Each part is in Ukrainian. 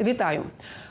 Вітаю.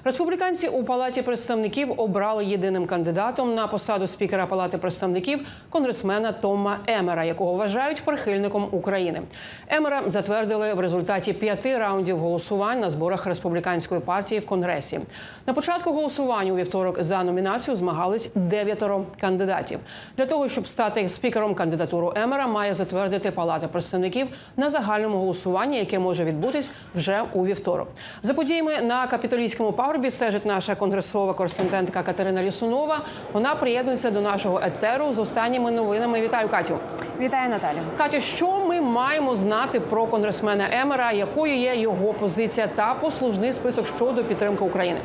Республіканці у палаті представників обрали єдиним кандидатом на посаду спікера Палати представників конгресмена Тома Емера, якого вважають прихильником України. Емера затвердили в результаті п'яти раундів голосувань на зборах республіканської партії в конгресі. На початку голосування у вівторок за номінацію змагались дев'ятеро кандидатів. Для того щоб стати спікером, кандидатуру Емера має затвердити Палата представників на загальному голосуванні, яке може відбутись вже у вівторок. За подіями на капітолійському пагорбі стежить наша конгресова кореспондентка Катерина Лісунова. Вона приєднується до нашого етеру з останніми новинами. Вітаю, Катю. Вітаю, Наталю. Катю, що ми маємо знати про конгресмена Емера? Якою є його позиція та послужний список щодо підтримки України?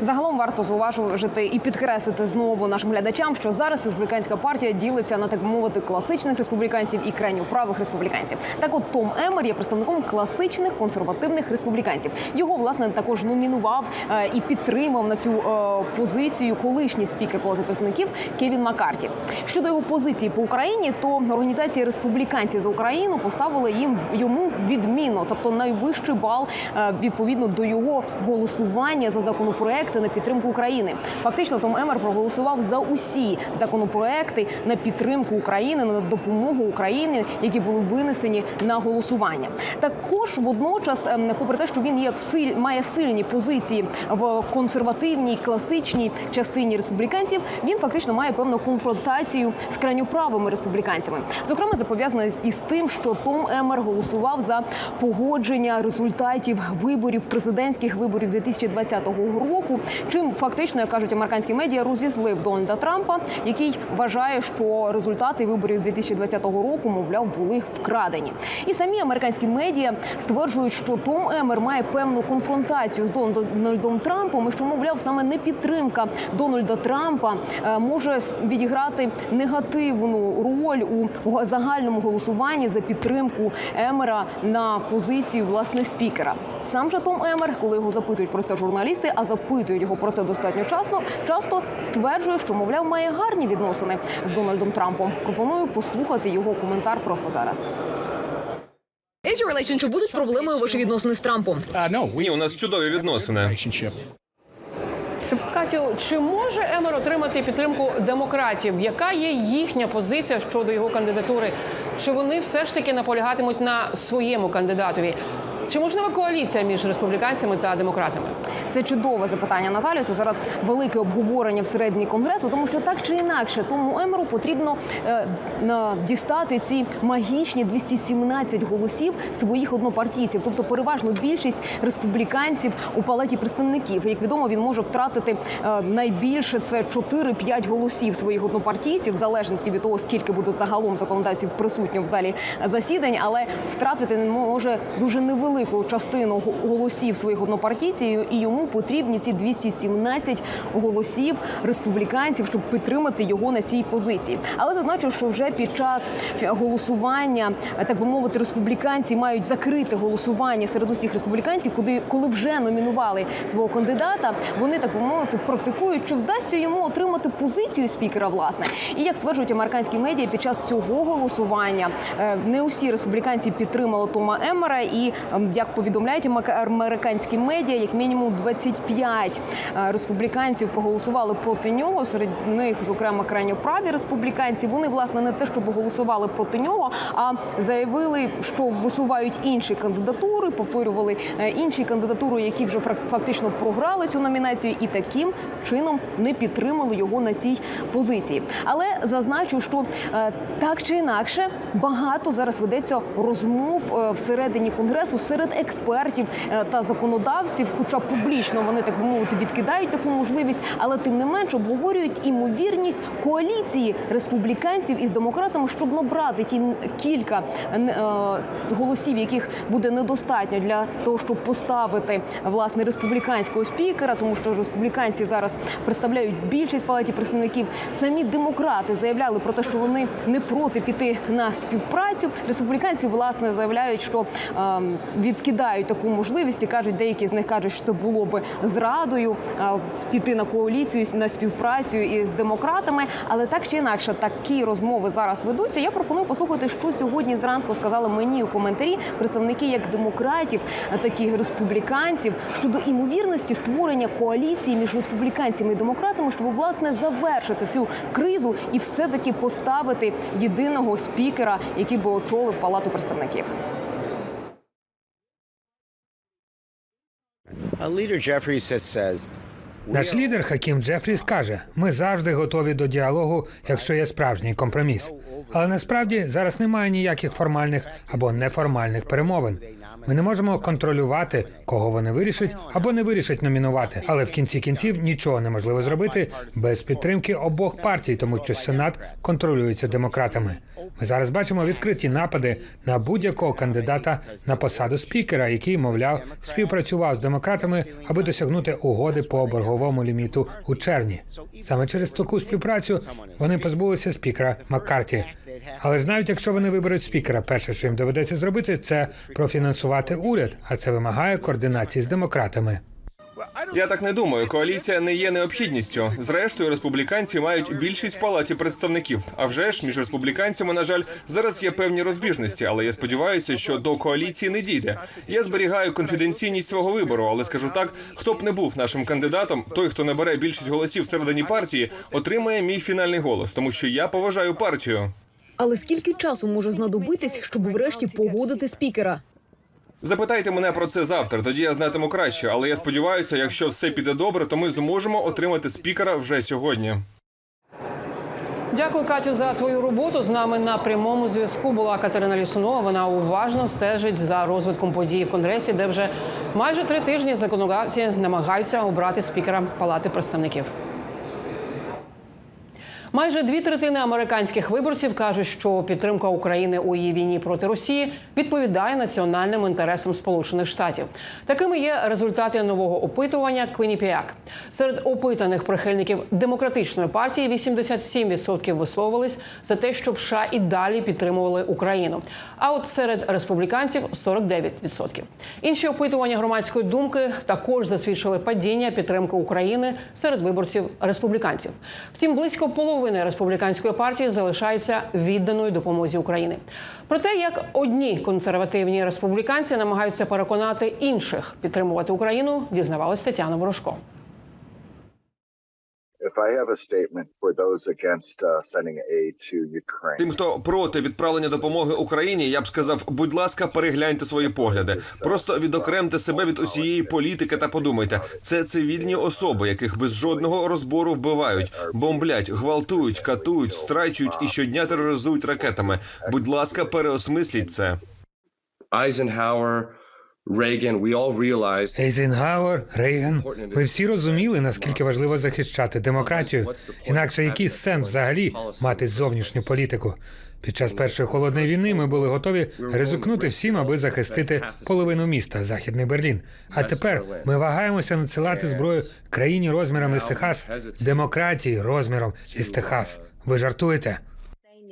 Загалом варто зауважити і підкреслити знову нашим глядачам, що зараз республіканська партія ділиться на так би мовити класичних республіканців і крайньо правих республіканців. Так, от Том Емер є представником класичних консервативних республіканців. Його власне також номінував е, і підтримав на цю е, позицію колишній спікер Палати представників Кевін Маккарті. Щодо його позиції по Україні, то організація республіканців за Україну поставила їм йому відмінно, тобто найвищий бал е, відповідно до його голосування за законопроекти на підтримку України. Фактично, Том Емер проголосував за усі законопроекти на підтримку України на допомогу Україні, які були винесені на голосування. Також водночас, ем, попри те, що він є в силь, має сильні позиції в консервативній класичній частині республіканців, він фактично має певну конфронтацію з крайньоправими республіканцями. Зокрема, це пов'язано із тим, що Том Емер голосував за погодження результатів виборів президентських виборів 2020 року. Чим фактично, як кажуть американські медіа, розізлив Дональда Трампа, який вважає, що результати виборів 2020 року, мовляв, були вкрадені. І самі американські медіа стверджують, що Том Емер має певну конфронтацію з Дональдом Трампом, і що мовляв саме не підтримка Дональда Трампа е, може відіграти негативну роль у загальному голосуванні за підтримку Емера на позицію власне спікера. Сам же Том Емер, коли його запитують про це журналісти, а запитують його про це достатньо часто, часто стверджує, що мовляв має гарні відносини з Дональдом Трампом. Пропоную послухати його коментар просто зараз. Чи будуть проблемою ваші відносини з Трампом? Ні, у нас чудові відносини. Це Катю, чи може Емер отримати підтримку демократів? Яка є їхня позиція щодо його кандидатури? Чи вони все ж таки наполягатимуть на своєму кандидатові? Чи можлива коаліція між республіканцями та демократами? Це чудове запитання, Наталю. Це зараз велике обговорення всередині конгресу, тому що так чи інакше, тому Емеру потрібно е, дістати ці магічні 217 голосів своїх однопартійців, тобто переважну більшість республіканців у палаті представників. Як відомо, він може втратити е, найбільше це 4-5 голосів своїх однопартійців, в залежності від того, скільки буде загалом законодавців присутньо в залі засідань, але втратити не може дуже невелику частину голосів своїх однопартійців, і йому потрібні ці 217 голосів республіканців, щоб підтримати його на цій позиції. Але зазначу, що вже під час голосування, так би мовити, республіканці мають закрити голосування серед усіх республіканців, куди коли вже номінували свого кандидата. Вони так би мовити практикують, чи вдасться йому отримати позицію спікера, власне. І як стверджують американські медіа, під час цього голосування е, не усі республіканці підтримали Тома Емера, і ем, як повідомляють американські медіа, як мінімум 25 е, республіканців проголосували проти нього. Серед них, зокрема, крайньоправі республіканці. Вони власне не те, щоб голосували проти нього, а заявили, що висувають інші кандидатури, повторювали е, інші кандидатури, які вже фактично програли цю номінацію, і таким чином не підтримали його на цій позиції. Але зазначу, що е, так чи інакше багато зараз ведеться розмов е, всередині конгресу серед експертів е, та законодавців, хоча публічно вони так би мовити відкидають таку можливість, але тим не менш обговорюють імовірність коаліції республіканців із демократами, щоб набрати ті кілька голосів, яких буде недостатньо для того, щоб поставити власне республіканського спікера, тому що республіканці зараз представляють більшість палаті представників. Самі демократи заявляли про те, що вони не проти піти на співпрацю. Республіканці власне заявляють, що ем, відкидають таку можливість і кажуть, деякі з них кажуть, що це було було б зрадою а, піти на коаліцію на співпрацю із демократами. Але так чи інакше, такі розмови зараз ведуться. Я пропоную послухати, що сьогодні зранку сказали мені у коментарі представники як демократів, так і республіканців щодо імовірності створення коаліції між республіканцями і демократами, щоб власне завершити цю кризу і все таки поставити єдиного спікера, який би очолив палату представників. Наш лідер Хакім Джефріс каже: ми завжди готові до діалогу, якщо є справжній компроміс. Але насправді зараз немає ніяких формальних або неформальних перемовин. Ми не можемо контролювати, кого вони вирішать або не вирішать номінувати. Але в кінці кінців нічого неможливо зробити без підтримки обох партій, тому що сенат контролюється демократами. Ми зараз бачимо відкриті напади на будь-якого кандидата на посаду спікера, який, мовляв, співпрацював з демократами, аби досягнути угоди по борговому ліміту у червні. Саме через таку співпрацю вони позбулися спікера Маккарті. Але ж навіть якщо вони виберуть спікера, перше, що їм доведеться зробити, це профінансувати уряд, а це вимагає координації з демократами. Я так не думаю. Коаліція не є необхідністю. Зрештою, республіканці мають більшість в палаті представників. А вже ж між республіканцями, на жаль, зараз є певні розбіжності, але я сподіваюся, що до коаліції не дійде. Я зберігаю конфіденційність свого вибору, але скажу так: хто б не був нашим кандидатом, той, хто набере більшість голосів всередині партії, отримає мій фінальний голос, тому що я поважаю партію. Але скільки часу може знадобитись, щоб врешті погодити спікера? Запитайте мене про це завтра, тоді я знатиму краще. Але я сподіваюся, якщо все піде добре, то ми зможемо отримати спікера вже сьогодні. Дякую, Катю, за твою роботу. З нами на прямому зв'язку була Катерина Лісунова. Вона уважно стежить за розвитком подій в конгресі, де вже майже три тижні законодавці намагаються обрати спікера Палати представників. Майже дві третини американських виборців кажуть, що підтримка України у її війні проти Росії відповідає національним інтересам Сполучених Штатів. Такими є результати нового опитування Квініпіак. Серед опитаних прихильників демократичної партії 87% висловились за те, щоб США і далі підтримували Україну. А от серед республіканців 49%. Інші опитування громадської думки також засвідчили падіння підтримки України серед виборців республіканців. Втім, близько половини республіканської партії залишається відданою допомозі Україні. Про те, як одні консервативні республіканці намагаються переконати інших підтримувати Україну, дізнавалась Тетяна Ворожко. If I have a statement for those against uh, sending aid to Ukraine. Тим, хто проти відправлення допомоги Україні, я б сказав, будь ласка, перегляньте свої погляди. Просто відокремте себе від усієї політики та подумайте, це цивільні особи, яких без жодного розбору вбивають, бомблять, гвалтують, катують, страчують і щодня тероризують ракетами. Будь ласка, переосмисліть це. Eisenhower, Reagan, we all realized Ейзенгауер, Рейган. Ми всі розуміли, наскільки важливо захищати демократію. Інакше який сенс взагалі мати зовнішню політику? Під час першої холодної війни ми були готові ризикнути всім, аби захистити половину міста, західний Берлін. А тепер ми вагаємося надсилати зброю країні розміром із Техас, демократії розміром із Техас. Ви жартуєте?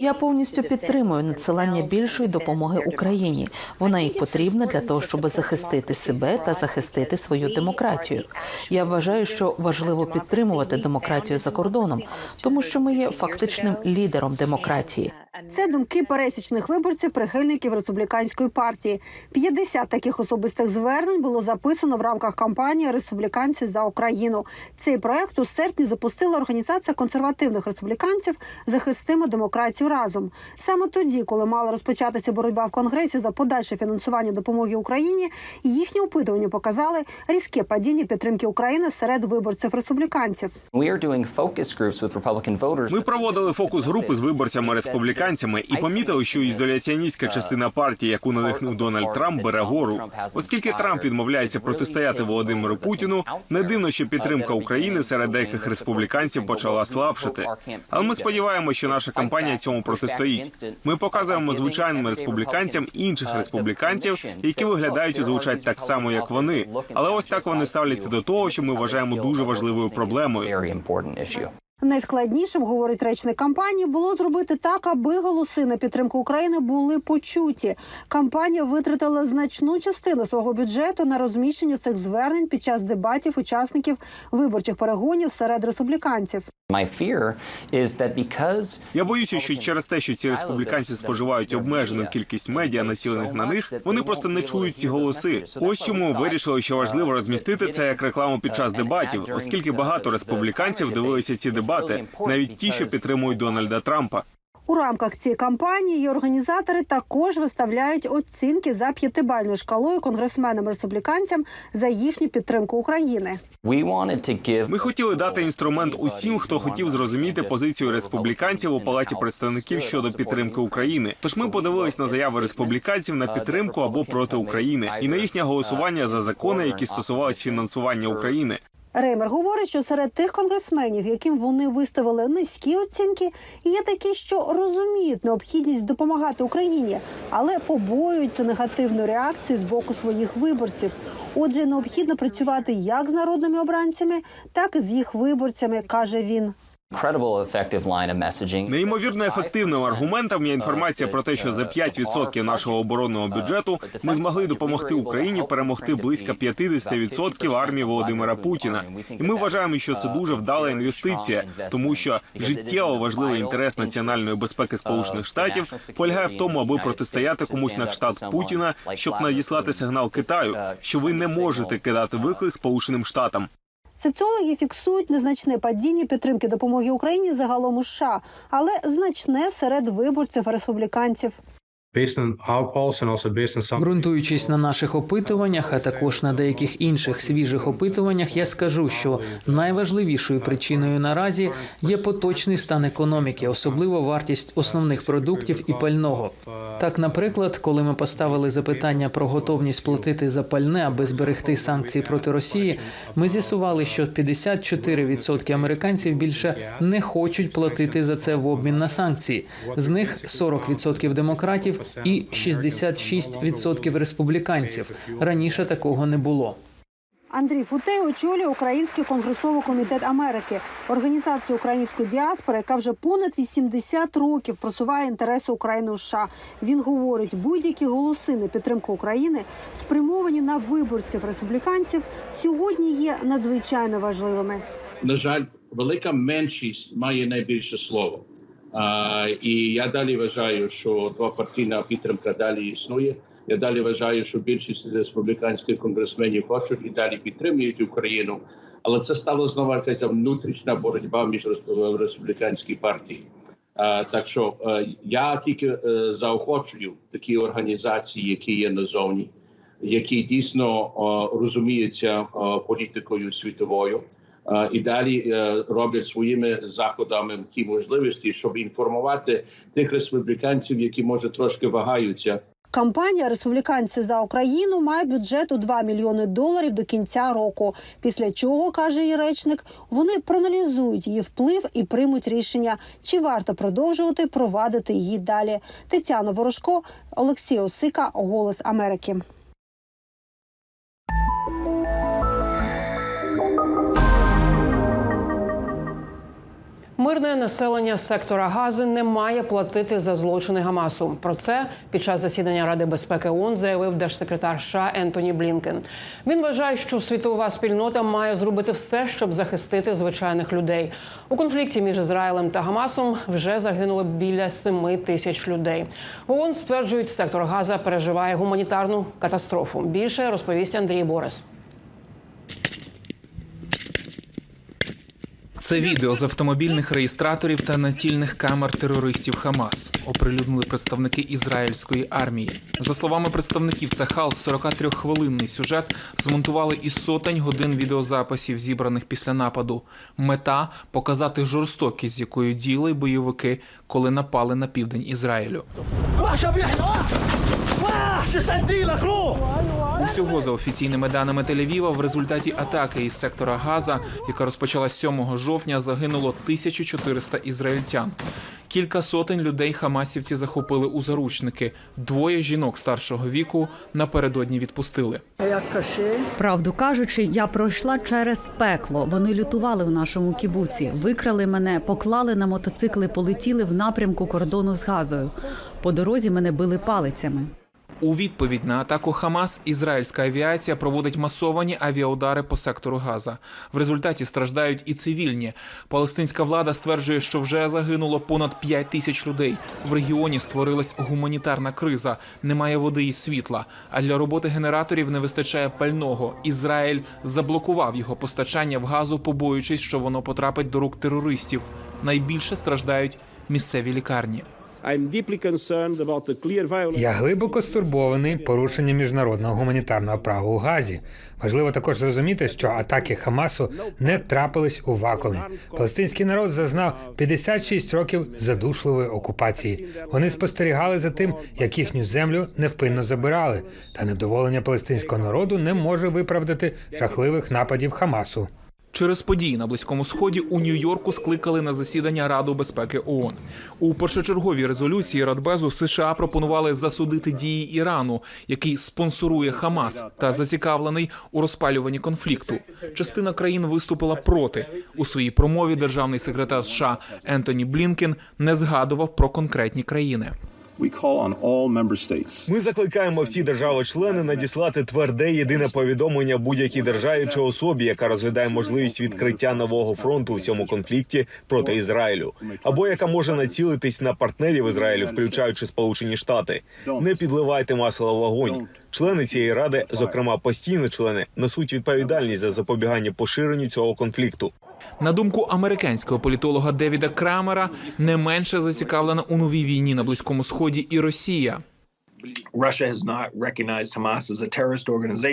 Я повністю підтримую надсилання більшої допомоги Україні. Вона їй потрібна для того, щоб захистити себе та захистити свою демократію. Я вважаю, що важливо підтримувати демократію за кордоном, тому що ми є фактичним лідером демократії. Це думки пересічних виборців, прихильників республіканської партії. 50 таких особистих звернень було записано в рамках кампанії Республіканці за Україну. Цей проект у серпні запустила організація консервативних республіканців Захистимо демократію разом. Саме тоді, коли мала розпочатися боротьба в конгресі за подальше фінансування допомоги Україні, їхні опитування показали різке падіння підтримки України серед виборців республіканців. Ми проводили фокус групи з виборцями республіканцями і помітили, що ізоляціоністська частина партії, яку надихнув Дональд Трамп, бере гору. Оскільки Трамп відмовляється протистояти Володимиру Путіну, не дивно, що підтримка України серед деяких республіканців почала слабшати. Але ми сподіваємося, що наша кампанія цьому протистоїть. Ми показуємо звичайним республіканцям інших республіканців, які виглядають і звучать так само, як вони. Але ось так вони ставляться до того, що ми вважаємо дуже важливою проблемою. Найскладнішим, говорить речник кампанії, було зробити так, аби голоси на підтримку України були почуті. Кампанія витратила значну частину свого бюджету на розміщення цих звернень під час дебатів учасників виборчих перегонів серед республіканців. Я боюся, що через те, що ці республіканці споживають обмежену кількість медіа, націлених на них, вони просто не чують ці голоси. Ось чому вирішили, що важливо розмістити це як рекламу під час дебатів, оскільки багато республіканців дивилися ці дебати, навіть ті, що підтримують Дональда Трампа. У рамках цієї кампанії її організатори також виставляють оцінки за п'ятибальною шкалою конгресменам республіканцям за їхню підтримку України. Ми хотіли дати інструмент усім, хто хотів зрозуміти позицію республіканців у палаті представників щодо підтримки України. Тож ми подивились на заяви республіканців на підтримку або проти України і на їхнє голосування за закони, які стосувались фінансування України. Реймер говорить, що серед тих конгресменів, яким вони виставили низькі оцінки, є такі, що розуміють необхідність допомагати Україні, але побоюються негативної реакції з боку своїх виборців. Отже, необхідно працювати як з народними обранцями, так і з їх виборцями, каже він. Неймовірно ефективним аргументом є інформація про те, що за 5% нашого оборонного бюджету ми змогли допомогти Україні перемогти близько 50% армії Володимира Путіна. І ми вважаємо, що це дуже вдала інвестиція, тому що життєво важливий інтерес національної безпеки Сполучених Штатів полягає в тому, аби протистояти комусь на кшталт Путіна, щоб надіслати сигнал Китаю, що ви не можете кидати виклик Сполученим Штатам. Соціологи фіксують незначне падіння підтримки допомоги Україні загалом у США, але значне серед виборців республіканців. Ґрунтуючись на наших опитуваннях, а також на деяких інших свіжих опитуваннях, я скажу, що найважливішою причиною наразі є поточний стан економіки, особливо вартість основних продуктів і пального. Так, наприклад, коли ми поставили запитання про готовність платити за пальне, аби зберегти санкції проти Росії, ми з'ясували, що 54% американців більше не хочуть платити за це в обмін на санкції. З них 40% демократів і 66% республіканців. Раніше такого не було. Андрій Футей очолює Український конгресовий комітет Америки, організацію української діаспори, яка вже понад 80 років просуває інтереси України у США. Він говорить, будь-які голоси на підтримку України, спрямовані на виборців республіканців, сьогодні є надзвичайно важливими. на жаль, велика меншість має найбільше слово. І я далі вважаю, що двопартійна підтримка далі існує. Я далі вважаю, що більшість республіканських конгресменів хочуть і далі підтримують Україну. Але це стало знову якась внутрішня боротьба між рес- в партії. А, так що е, я тільки е, заохочую такі організації, які є назовні, які дійсно розуміються політикою світовою. І далі е, роблять своїми заходами ті можливості, щоб інформувати тих республіканців, які може трошки вагаються. Кампанія Республіканці за Україну має бюджет у 2 мільйони доларів до кінця року. Після чого каже її речник, вони проаналізують її вплив і приймуть рішення, чи варто продовжувати провадити її далі. Тетяна Ворожко, Олексій Осика, Голос Америки. Мирне населення сектора Гази не має платити за злочини Гамасу. Про це під час засідання Ради безпеки ООН заявив держсекретар США Ентоні Блінкен. Він вважає, що світова спільнота має зробити все, щоб захистити звичайних людей. У конфлікті між Ізраїлем та Гамасом вже загинуло біля 7 тисяч людей. ООН стверджують, сектор Газа переживає гуманітарну катастрофу. Більше розповість Андрій Борис. Це відео з автомобільних реєстраторів та натільних камер терористів Хамас оприлюднили представники ізраїльської армії. За словами представників Цахал, 43-хвилинний сюжет змонтували із сотень годин відеозаписів, зібраних після нападу. Мета показати жорстокість, з якою діяли бойовики, коли напали на південь Ізраїлю. Усього за офіційними даними Тель-Авіва, в результаті атаки із сектора Газа, яка розпочалась 7 жовтня, загинуло 1400 ізраїльтян. Кілька сотень людей хамасівці захопили у заручники. Двоє жінок старшого віку напередодні відпустили. Правду кажучи, я пройшла через пекло. Вони лютували в нашому кібуці, викрали мене, поклали на мотоцикли, полетіли в напрямку кордону з Газою. По дорозі мене били палицями. У відповідь на атаку Хамас ізраїльська авіація проводить масовані авіаудари по сектору Газа. В результаті страждають і цивільні. Палестинська влада стверджує, що вже загинуло понад 5 тисяч людей. В регіоні створилась гуманітарна криза. Немає води і світла. А для роботи генераторів не вистачає пального. Ізраїль заблокував його постачання в газу, побоюючись, що воно потрапить до рук терористів. Найбільше страждають місцеві лікарні. Я глибоко стурбований порушенням міжнародного гуманітарного права у Газі. Важливо також зрозуміти, що атаки Хамасу не трапились у вакуумі. Палестинський народ зазнав 56 років задушливої окупації. Вони спостерігали за тим, як їхню землю невпинно забирали. Та невдоволення палестинського народу не може виправдати жахливих нападів Хамасу. Через події на близькому сході у Нью-Йорку скликали на засідання Раду безпеки ООН. У першочерговій резолюції Радбезу США пропонували засудити дії Ірану, який спонсорує Хамас та зацікавлений у розпалюванні конфлікту. Частина країн виступила проти. У своїй промові державний секретар США Ентоні Блінкен не згадував про конкретні країни. Ми закликаємо всі держави-члени надіслати тверде єдине повідомлення будь-якій державі чи особі, яка розглядає можливість відкриття нового фронту в цьому конфлікті проти Ізраїлю, або яка може націлитись на партнерів Ізраїлю, включаючи Сполучені Штати. Не підливайте масло в вогонь. Члени цієї ради, зокрема постійні члени, несуть відповідальність за запобігання поширенню цього конфлікту. На думку американського політолога Девіда Крамера, не менше зацікавлена у новій війні на близькому сході і Росія.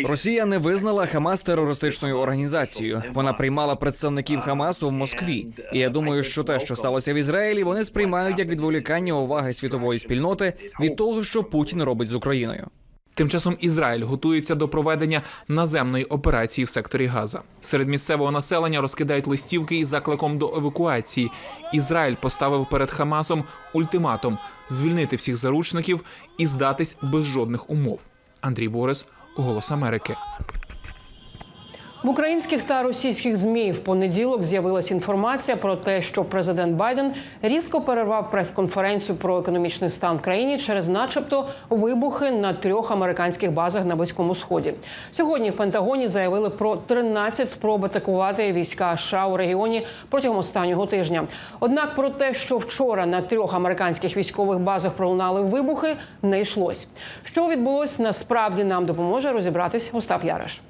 Росія не визнала Хамас терористичною організацією. Вона приймала представників Хамасу в Москві. І я думаю, що те, що сталося в Ізраїлі, вони сприймають як відволікання уваги світової спільноти від того, що Путін робить з Україною. Тим часом Ізраїль готується до проведення наземної операції в секторі Газа. Серед місцевого населення розкидають листівки із закликом до евакуації. Ізраїль поставив перед Хамасом ультиматум звільнити всіх заручників і здатись без жодних умов. Андрій Борис, Голос Америки. В українських та російських змі в понеділок з'явилася інформація про те, що президент Байден різко перервав прес-конференцію про економічний стан в країні через, начебто, вибухи на трьох американських базах на близькому сході. Сьогодні в Пентагоні заявили про 13 спроб атакувати війська США у регіоні протягом останнього тижня. Однак про те, що вчора на трьох американських військових базах пролунали вибухи, не йшлось. Що відбулось насправді нам допоможе розібратись Остап Яриш.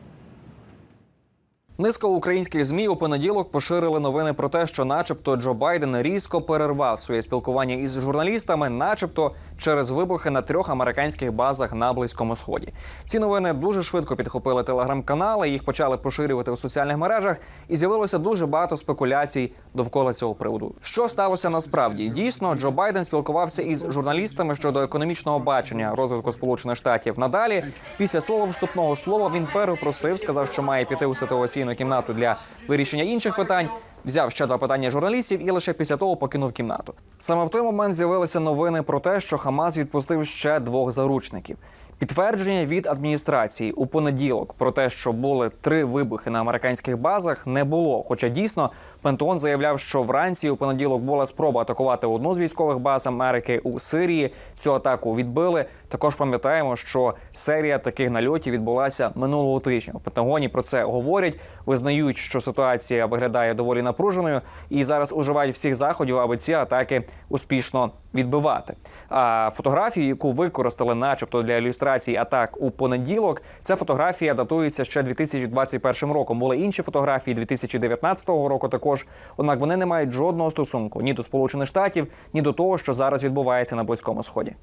Низка українських змі у понеділок поширили новини про те, що, начебто, Джо Байден різко перервав своє спілкування із журналістами, начебто через вибухи на трьох американських базах на близькому сході. Ці новини дуже швидко підхопили телеграм-канали, їх почали поширювати у соціальних мережах, і з'явилося дуже багато спекуляцій довкола цього приводу. Що сталося насправді? Дійсно, Джо Байден спілкувався із журналістами щодо економічного бачення розвитку Сполучених Штатів. Надалі, після слова вступного слова, він перепросив, сказав, що має піти у ситуаційну кімнату для вирішення інших питань. Взяв ще два питання журналістів і лише після того покинув кімнату. Саме в той момент з'явилися новини про те, що Хамас відпустив ще двох заручників. Підтвердження від адміністрації у понеділок про те, що були три вибухи на американських базах, не було. Хоча дійсно Пентагон заявляв, що вранці у понеділок була спроба атакувати одну з військових баз Америки у Сирії. Цю атаку відбили. Також пам'ятаємо, що серія таких нальотів відбулася минулого тижня. У Пентагоні про це говорять, визнають, що ситуація виглядає доволі напруженою, і зараз уживають всіх заходів, аби ці атаки успішно відбивати. А фотографію, яку використали, начебто для ілюстрації атак у понеділок, ця фотографія датується ще 2021 роком. Були інші фотографії 2019 року. Також однак вони не мають жодного стосунку ні до Сполучених Штатів, ні до того, що зараз відбувається на близькому сході.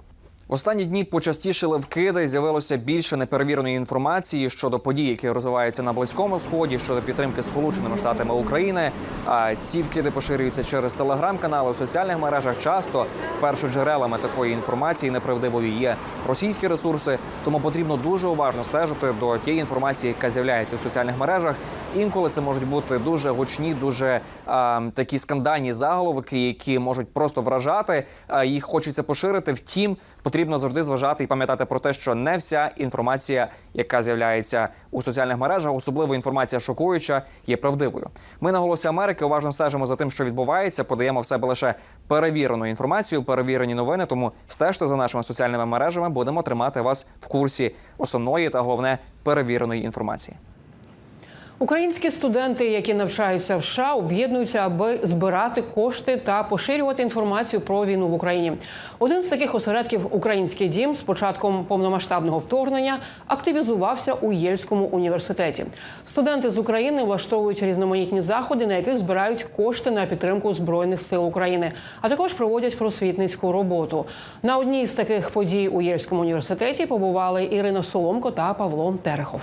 В останні дні почастішили вкиди, з'явилося більше неперевіреної інформації щодо подій, які розвиваються на близькому сході, щодо підтримки Сполученими Штатами України. А ці вкиди поширюються через телеграм-канали у соціальних мережах. Часто першоджерелами такої інформації неправдивої є російські ресурси, тому потрібно дуже уважно стежити до тієї інформації, яка з'являється у соціальних мережах, Інколи це можуть бути дуже гучні, дуже а, такі скандальні заголовки, які можуть просто вражати. А, їх хочеться поширити. Втім, потрібно завжди зважати і пам'ятати про те, що не вся інформація, яка з'являється у соціальних мережах, особливо інформація шокуюча, є правдивою. Ми на голосі Америки уважно стежимо за тим, що відбувається. Подаємо в себе лише перевірену інформацію, перевірені новини. Тому стежте за нашими соціальними мережами. Будемо тримати вас в курсі основної та головне перевіреної інформації. Українські студенти, які навчаються в США, об'єднуються, аби збирати кошти та поширювати інформацію про війну в Україні. Один з таких осередків Український дім з початком повномасштабного вторгнення активізувався у Єльському університеті. Студенти з України влаштовують різноманітні заходи, на яких збирають кошти на підтримку збройних сил України, а також проводять просвітницьку роботу. На одній з таких подій у Єльському університеті побували Ірина Соломко та Павло Терехов.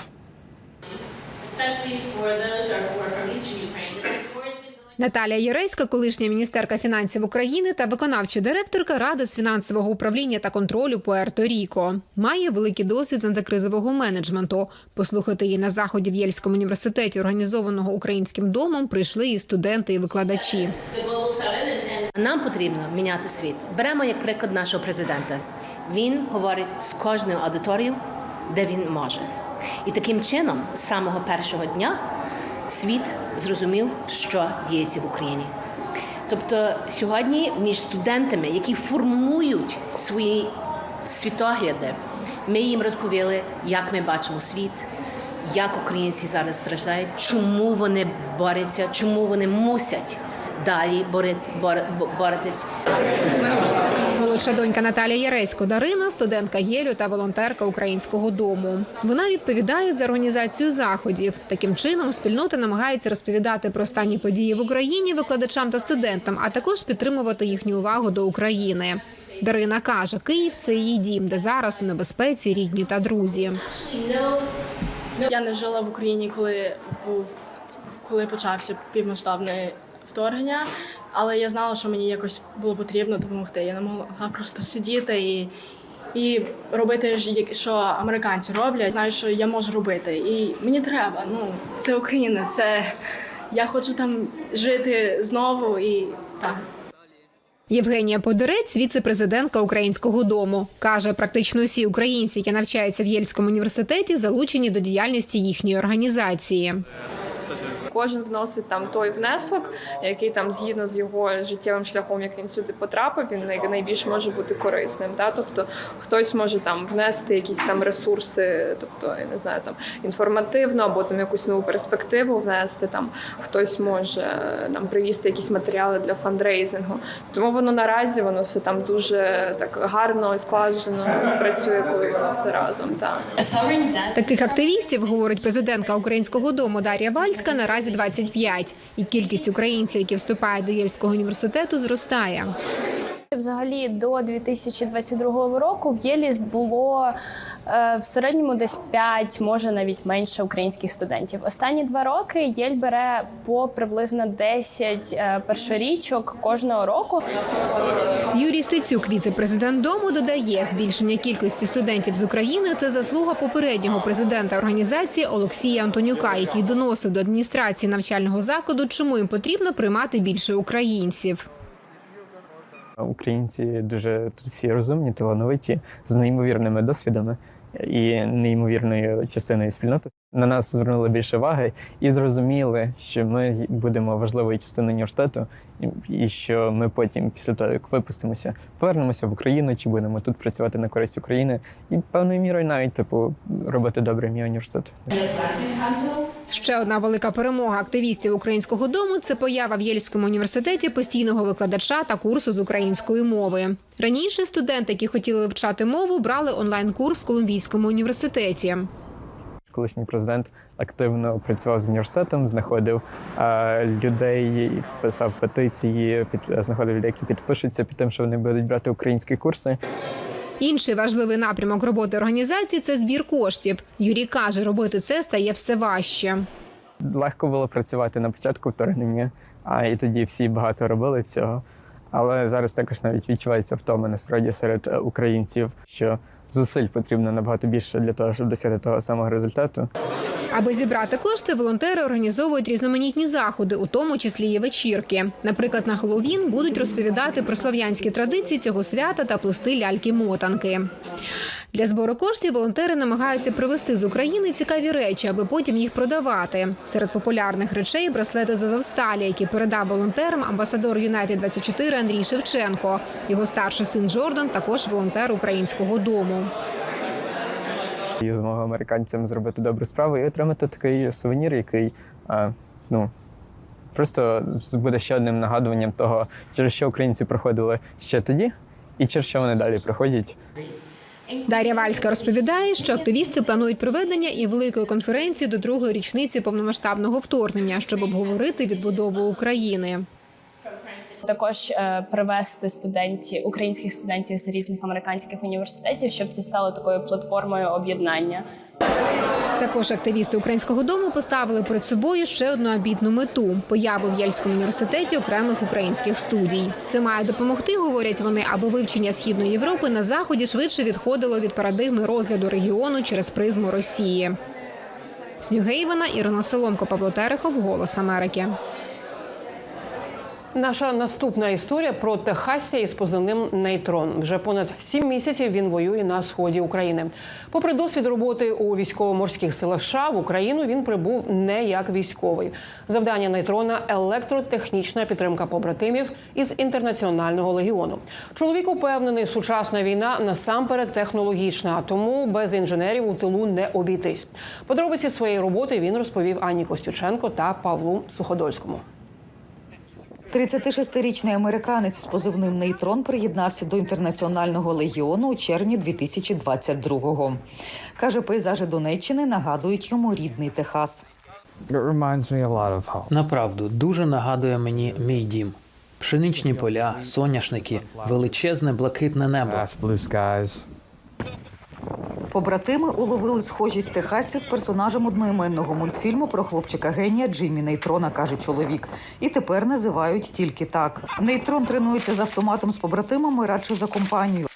Наталія Єреська, колишня міністерка фінансів України та виконавча директорка Ради з фінансового управління та контролю Пуерто-Ріко. Має великий досвід з антикризового менеджменту. Послухати її на заході в Єльському університеті, організованого українським домом, прийшли і студенти, і викладачі. Нам потрібно міняти світ. Беремо як приклад нашого президента. Він говорить з кожною аудиторією, де він може. І таким чином, з самого першого дня, світ зрозумів, що діється в Україні. Тобто сьогодні між студентами, які формують свої світогляди, ми їм розповіли, як ми бачимо світ, як українці зараз страждають, чому вони борються, чому вони мусять далі боротись. Молодша донька Наталія Яресько Дарина, студентка Єлю та волонтерка українського дому. Вона відповідає за організацію заходів. Таким чином спільнота намагається розповідати про останні події в Україні викладачам та студентам, а також підтримувати їхню увагу до України. Дарина каже, Київ це її дім, де зараз у небезпеці рідні та друзі. Я не жила в Україні, коли був коли почався півмасштабне вторгнення, але я знала, що мені якось було потрібно допомогти. Я не могла просто сидіти і, і робити, що американці роблять. Знаю, що я можу робити. І мені треба. Ну, це Україна, це я хочу там жити знову і так. Євгенія Подорець, віце-президентка українського дому, каже, практично всі українці, які навчаються в Єльському університеті, залучені до діяльності їхньої організації. Кожен вносить там той внесок, який там згідно з його життєвим шляхом, як він сюди потрапив, він най- найбільш може бути корисним. Та? Тобто хтось може там внести якісь там ресурси, тобто я не знаю, там інформативно або там якусь нову перспективу внести. Там хтось може нам привізти якісь матеріали для фандрейзингу. Тому воно наразі воно все там дуже так гарно і складжено працює, коли воно все разом. Так. Таких активістів, говорить президентка українського дому Дар'я Вальська, наразі 25. І кількість українців, які вступають до Єльського університету, зростає. Взагалі до 2022 року в Єлі було е, в середньому десь 5, може навіть менше українських студентів. Останні два роки Єль бере по приблизно 10 е, першорічок кожного року. Юрій Стецюк, віце-президент дому, додає, збільшення кількості студентів з України це заслуга попереднього президента організації Олексія Антонюка, який доносив до адміністрації навчального закладу, чому їм потрібно приймати більше українців. Українці дуже тут всі розумні, талановиті, з неймовірними досвідами і неймовірною частиною спільноти. На нас звернули більше уваги і зрозуміли, що ми будемо важливою частиною університету, і- що ми потім, після того як випустимося, повернемося в Україну, чи будемо тут працювати на користь України, і певною мірою навіть типу робити добре мій університет. Ще одна велика перемога активістів українського дому це поява в Єльському університеті постійного викладача та курсу з української мови. Раніше студенти, які хотіли вивчати мову, брали онлайн-курс в Колумбійському університеті. Колишній президент активно працював з університетом, знаходив людей, писав петиції, під, знаходив людей, які підпишуться під тим, що вони будуть брати українські курси. Інший важливий напрямок роботи організації це збір коштів. Юрій каже, робити це стає все важче. Легко було працювати на початку вторгнення, а і тоді всі багато робили всього. Але зараз також навіть відчувається втома насправді серед е, українців, що зусиль потрібно набагато більше для того, щоб досягти того самого результату. Аби зібрати кошти, волонтери організовують різноманітні заходи, у тому числі і вечірки. Наприклад, на Головін будуть розповідати про слов'янські традиції цього свята та плести ляльки-мотанки. Для збору коштів волонтери намагаються привезти з України цікаві речі, аби потім їх продавати. Серед популярних речей браслети з Азовсталі, які передав волонтерам амбасадор Юнайтед 24 Андрій Шевченко. Його старший син Джордан також волонтер українського дому. І змогу американцям зробити добру справу і отримати такий сувенір, який ну просто буде ще одним нагадуванням того, через що українці проходили ще тоді, і через що вони далі проходять. Дар'я Вальська розповідає, що активісти планують проведення і великої конференції до другої річниці повномасштабного вторгнення, щоб обговорити відбудову України. Також е, привести студентів українських студентів з різних американських університетів, щоб це стало такою платформою об'єднання. Також активісти українського дому поставили перед собою ще одну обітну мету появу в Єльському університеті окремих українських студій. Це має допомогти, говорять вони, аби вивчення східної Європи на заході швидше відходило від парадигми розгляду регіону через призму Росії. З Нью-Гейвена Ірина Соломко, Павло Терехов, Голос Америки. Наша наступна історія про Техасія із позивним Нейтрон. Вже понад сім місяців він воює на сході України. Попри досвід роботи у військово-морських силах США в Україну він прибув не як військовий. Завдання нейтрона електротехнічна підтримка побратимів із інтернаціонального легіону. Чоловік упевнений, сучасна війна насамперед технологічна, тому без інженерів у тилу не обійтись. Подробиці своєї роботи він розповів Анні Костюченко та Павлу Суходольському. 36-річний американець з позивним Нейтрон приєднався до інтернаціонального легіону у червні 2022-го. Каже, пейзажі Донеччини нагадують йому рідний Техас. Направду дуже нагадує мені мій дім. Пшеничні поля, соняшники, величезне блакитне небо. Побратими уловили схожість техасця з персонажем одноіменного мультфільму про хлопчика генія Джиммі Нейтрона, каже чоловік. І тепер називають тільки так. Нейтрон тренується з автоматом з побратимами радше за компанію.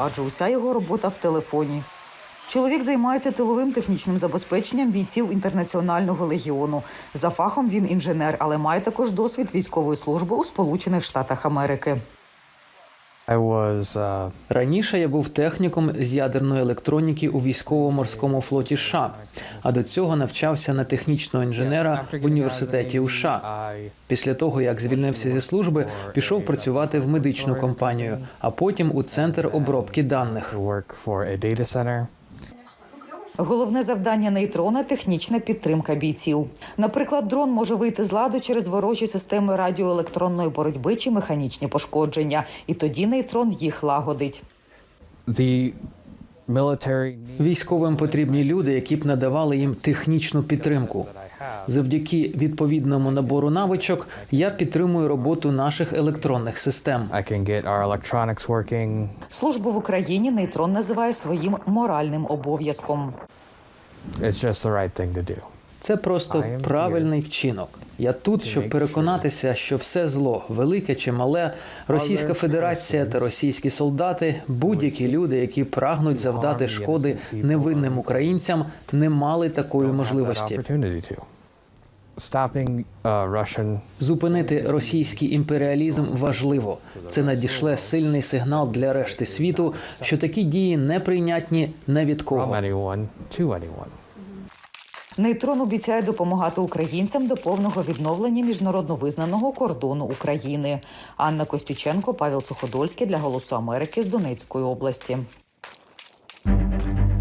Адже уся його робота в телефоні. Чоловік займається тиловим технічним забезпеченням бійців інтернаціонального легіону. За фахом він інженер, але має також досвід військової служби у Сполучених Штатах Америки. Раніше я був техніком з ядерної електроніки у військово-морському флоті США, а до цього навчався на технічного інженера в університеті США. Після того, як звільнився зі служби, пішов працювати в медичну компанію, а потім у центр обробки даних. Головне завдання нейтрона технічна підтримка бійців. Наприклад, дрон може вийти з ладу через ворожі системи радіоелектронної боротьби чи механічні пошкодження, і тоді нейтрон їх лагодить. Військовим потрібні люди, які б надавали їм технічну підтримку. Завдяки відповідному набору навичок я підтримую роботу наших електронних систем. Службу в Україні нейтрон називає своїм моральним обов'язком. Це просто правильний вчинок. Я тут, щоб переконатися, що все зло, велике чи мале, Російська Федерація та російські солдати, будь-які люди, які прагнуть завдати шкоди невинним українцям, не мали такої можливості. Зупинити російський імперіалізм важливо. Це надішле сильний сигнал для решти світу, що такі дії неприйнятні не від кого. Нейтрон обіцяє допомагати українцям до повного відновлення міжнародно визнаного кордону України. Анна Костюченко, Павел Суходольський для Голосу Америки з Донецької області.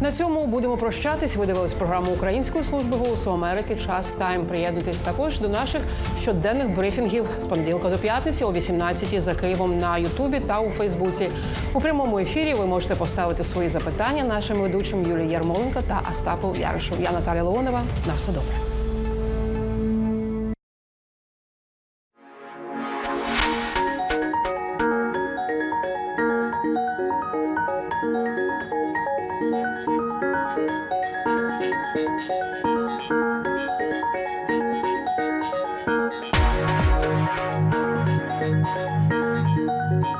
На цьому будемо прощатись. Ви дивились програму Української служби голосу Америки. Час тайм. Приєднуйтесь також до наших щоденних брифінгів з понеділка до п'ятниці о 18 за Києвом на Ютубі та у Фейсбуці. У прямому ефірі ви можете поставити свої запитання нашим ведучим Юлії Ярмоленко та Остапу Яришу. Я Наталя Леонова. На все добре.